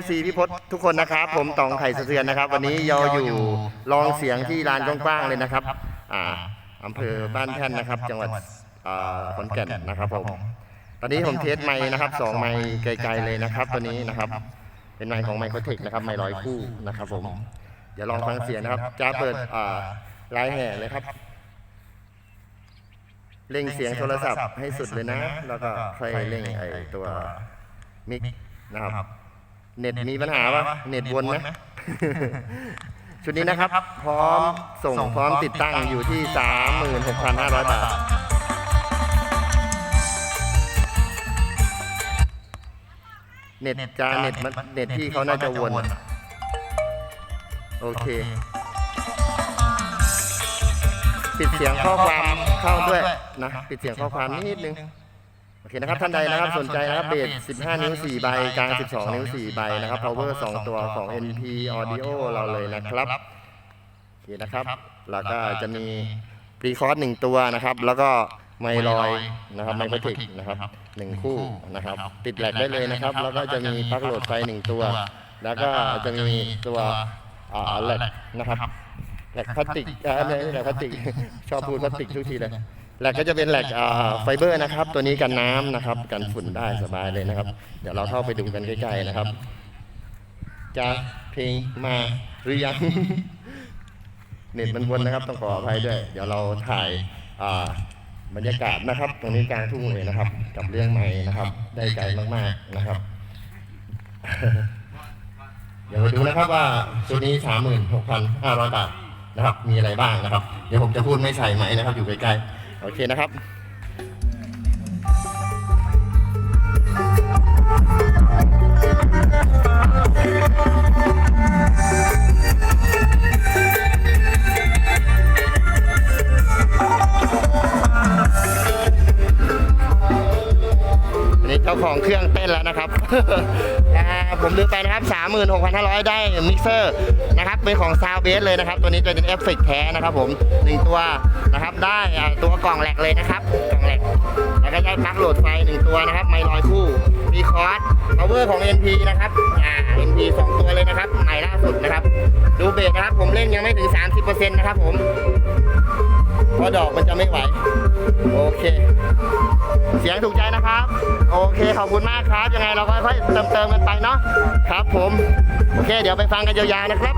FC พี่พศทุกคนนะครับ ผมตองไข่สะเทือนนะครับ วันนี้เราอยู่ลองเสียงที่ลานกว้างๆเลยนะครับอ่าอำเภอบ้านแท่นนะครับ จังหวัดขอนแก่นนะครับผมตอนนี้ผมเทสไม้นะครับสองไม้ไกลๆเลยนะครับตัวนี้นะครับ เป็นไม้ของไมโครเทคนะครับไม้ร้อยคู่นะครับผมเดี๋ยวลองฟังเสียงนะครับจะเปิดลายแห่เลยครับเร่งเสียงโทรศัพท์ให้สุดเลยนะ แล้วก็ค่อยเร่งไอตัวมิกนะครับ เน็ตมีปัญหาปะเน็ตวนนะ ชุดนี้นะครับ พร้อมส่งพร้อมติดตั้งอยู่ที่ 36,500 บาท เน็ตจะเน็ตมันเน็ตที่เขาน่าจะวน โอเคปิดเสียงข้อความเข้าด้วยนะ ปิดเสียงข้อความนิดนึงโอเคนะครับท่านใดนะครับสนใจนะครับเบส15 นิ้ว 4 ใบกลาง 12 นิ้ว 4 ใบนะครับ power 2 ตัวของ NP audio เราเลยนะครับโอเคนะครับ แล้วก็จะมีปรีคอร์สหนึ่งตัวนะครับ แล้วก็ไมลอยนะครับไมโครเทคนะครับหนึ่งคู่นะครับ ติดแหลกได้เลยนะครับ แล้วก็จะมีปลั๊กโหลดไฟหนึ่งตัว แล้วก็จะมีตัวอ่าแหลกนะครับแหลกพลาสติกอ่าไม่ใช่แหลกพลาสติกชอบพูดพลาสติกทุกทีเลย แหลกก็จะเป็นแหลกไฟเบอร์นะครับ ตัวนี้กันน้ำนะครับ กันฝุ่นได้สบายเลยนะครับ เดี๋ยวเราเข้าไปดูกันใกล้ๆนะครับจะเพลงมาหรือยังเน็ตมันวนนะครับ ต้องขออภัยด้วย เดี๋ยวเราถ่ายบรรยากาศนะครับ ตรงนี้กลางทุ่งเลยนะครับ กับเรื่องใหม่นะครับ ได้ใจมากๆนะครับ เดี๋ยวมาดูนะครับว่าชุดนี้36,500บาทนะครับ มีอะไรบ้างนะครับ เดี๋ยวผมจะพูดไม่ใส่ไหมนะครับ อยู่ใกล้ๆ โอเคนะครับ ของเครื่องเต้นแล้วนะครับอ่าผมลืมไปนะครับ 36,500 ได้มิกเซอร์นะครับเป็นของซาวเบสเลยนะครับ ตัวนี้จะเป็นเอฟเฟกแท้นะครับผมหนึ่งตัวนะครับได้อ่าตัวกล่องแหลกเลยนะครับกล่องแหลกแล้วก็ได้ปลั๊กโหลดไฟหนึ่งตัวนะครับ ไมค์ลอยคู่มีคอร์สพาวเวอร์ของ NP นะครับอ่า NP สองตัวเลยนะครับใหม่ล่าสุดนะครับ ดูเบสนะครับ ผมเล่นยังไม่ถึง 30%นะครับผม เพราะดอกมันจะไม่ไหว โอเค เสียงถูกใจนะครับ โอเคขอบคุณมากครับ ยังไงเราก็ค่อยๆเติมเติมกันไปเนาะครับผม โอเค เดี๋ยวไปฟังกันยาวๆนะครับ